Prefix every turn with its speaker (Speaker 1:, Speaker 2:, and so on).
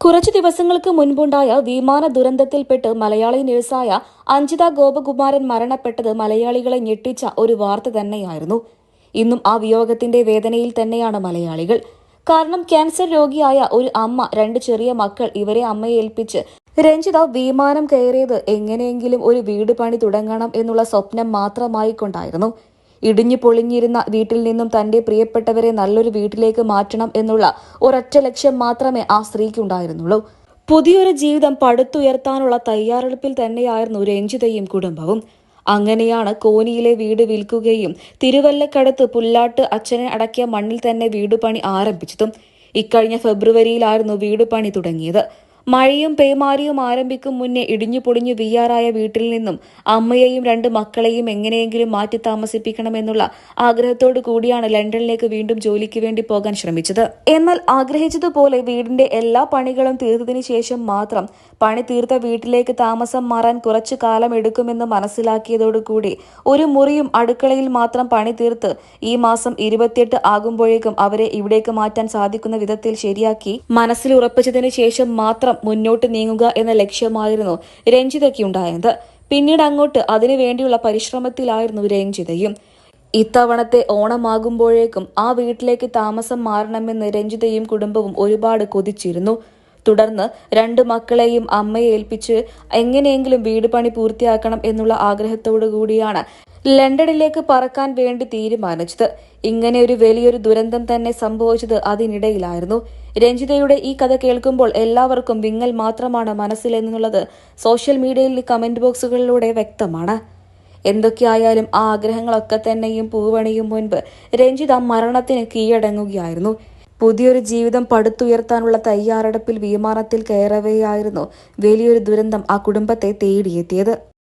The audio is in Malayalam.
Speaker 1: കുറച്ചു ദിവസങ്ങൾക്ക് മുൻപുണ്ടായ വിമാന ദുരന്തത്തിൽപ്പെട്ട് മലയാളി നഴ്സായ അഞ്ജിത ഗോപകുമാരൻ മരണപ്പെട്ടത് മലയാളികളെ ഞെട്ടിച്ച ഒരു വാർത്ത തന്നെയായിരുന്നു. ഇന്നും ആ വിയോഗത്തിന്റെ വേദനയിൽ തന്നെയാണ് മലയാളികൾ. കാരണം ക്യാൻസർ രോഗിയായ ഒരു അമ്മ രണ്ട് ചെറിയ മക്കൾ ഇവരെ അമ്മയെ ഏൽപ്പിച്ച് രഞ്ജിത വിമാനം കയറിയത് എങ്ങനെയെങ്കിലും ഒരു വീട് പണി തുടങ്ങണം എന്നുള്ള സ്വപ്നം മാത്രമായി കൊണ്ടായിരുന്നു ഇടിഞ്ഞു പൊളിഞ്ഞിരുന്ന വീട്ടിൽ നിന്നും തന്റെ പ്രിയപ്പെട്ടവരെ നല്ലൊരു വീട്ടിലേക്ക് മാറ്റണം എന്നുള്ള ഒരൊറ്റ ലക്ഷ്യം മാത്രമേ ആ സ്ത്രീക്കുണ്ടായിരുന്നുള്ളൂ. പുതിയൊരു ജീവിതം പടുത്തുയർത്താനുള്ള തയ്യാറെടുപ്പിൽ തന്നെയായിരുന്നു രഞ്ജിതയും കുടുംബവും. അങ്ങനെയാണ് കോനിയിലെ വീട് വിൽക്കുകയും തിരുവല്ലക്കടുത്ത് പുല്ലാട്ട് അച്ഛനെ അടക്കിയ മണ്ണിൽ തന്നെ വീടുപണി ആരംഭിച്ചതും. ഇക്കഴിഞ്ഞ ഫെബ്രുവരിയിലായിരുന്നു വീടുപണി തുടങ്ങിയത്. മഴയും പേമാരിയും ആരംഭിക്കും മുന്നേ ഇടിഞ്ഞു പൊളിഞ്ഞു വീയാറായ വീട്ടിൽ നിന്നും അമ്മയെയും രണ്ട് മക്കളെയും എങ്ങനെയെങ്കിലും മാറ്റി താമസിപ്പിക്കണമെന്നുള്ള ആഗ്രഹത്തോടു കൂടിയാണ് ലണ്ടനിലേക്ക് വീണ്ടും ജോലിക്ക് വേണ്ടി പോകാൻ ശ്രമിച്ചത്. എന്നാൽ ആഗ്രഹിച്ചതുപോലെ വീടിന്റെ എല്ലാ പണികളും തീർത്തതിനു ശേഷം മാത്രം പണി തീർത്ത വീട്ടിലേക്ക് താമസം മാറാൻ കുറച്ചു കാലം എടുക്കുമെന്ന് മനസ്സിലാക്കിയതോടുകൂടി ഒരു മുറിയും അടുക്കളയിൽ മാത്രം പണി തീർത്ത് ഈ മാസം ഇരുപത്തിയെട്ട് ആകുമ്പോഴേക്കും അവരെ ഇവിടേക്ക് മാറ്റാൻ സാധിക്കുന്ന വിധത്തിൽ ശരിയാക്കി മനസ്സിൽ ഉറപ്പിച്ചതിനു ശേഷം മാത്രം മുന്നോട്ട് നീങ്ങുക എന്ന ലക്ഷ്യമായിരുന്നു രഞ്ജിതയ്ക്ക് ഉണ്ടായത് പിന്നീട് അങ്ങോട്ട് അതിനുവേണ്ടിയുള്ള പരിശ്രമത്തിലായിരുന്നു രഞ്ജിതയും. ഇത്തവണത്തെ ഓണമാകുമ്പോഴേക്കും ആ വീട്ടിലേക്ക് താമസം മാറണമെന്ന് രഞ്ജിതയും കുടുംബവും ഒരുപാട് കൊതിച്ചിരുന്നു. തുടർന്ന് രണ്ട് മക്കളെയും അമ്മയെ ഏൽപ്പിച്ച് എങ്ങനെയെങ്കിലും വീട് പണി പൂർത്തിയാക്കണം എന്നുള്ള ആഗ്രഹത്തോടു കൂടിയാണ് ലണ്ടനിലേക്ക് പറക്കാൻ വേണ്ടി തീരുമാനിച്ചത്. ഇങ്ങനെ ഒരു വലിയൊരു ദുരന്തം തന്നെ സംഭവിച്ചത് അതിനിടയിലായിരുന്നു. രഞ്ജിതയുടെ ഈ കഥ കേൾക്കുമ്പോൾ എല്ലാവർക്കും വിങ്ങൽ മാത്രമാണ് മനസ്സിലെന്നുള്ളത് സോഷ്യൽ മീഡിയയിൽ കമന്റ് ബോക്സുകളിലൂടെ വ്യക്തമാണ്. എന്തൊക്കെയായാലും ആ ആഗ്രഹങ്ങളൊക്കെ തന്നെയും പൂവണിയും മുൻപ് രഞ്ജിത മരണത്തിന് കീഴടങ്ങുകയായിരുന്നു. പുതിയൊരു ജീവിതം പടുത്തുയർത്താനുള്ള തയ്യാറെടുപ്പിൽ വിമാനത്തിൽ കയറവെയായിരുന്നു വലിയൊരു ദുരന്തം ആ കുടുംബത്തെ തേടിയെത്തിയത്.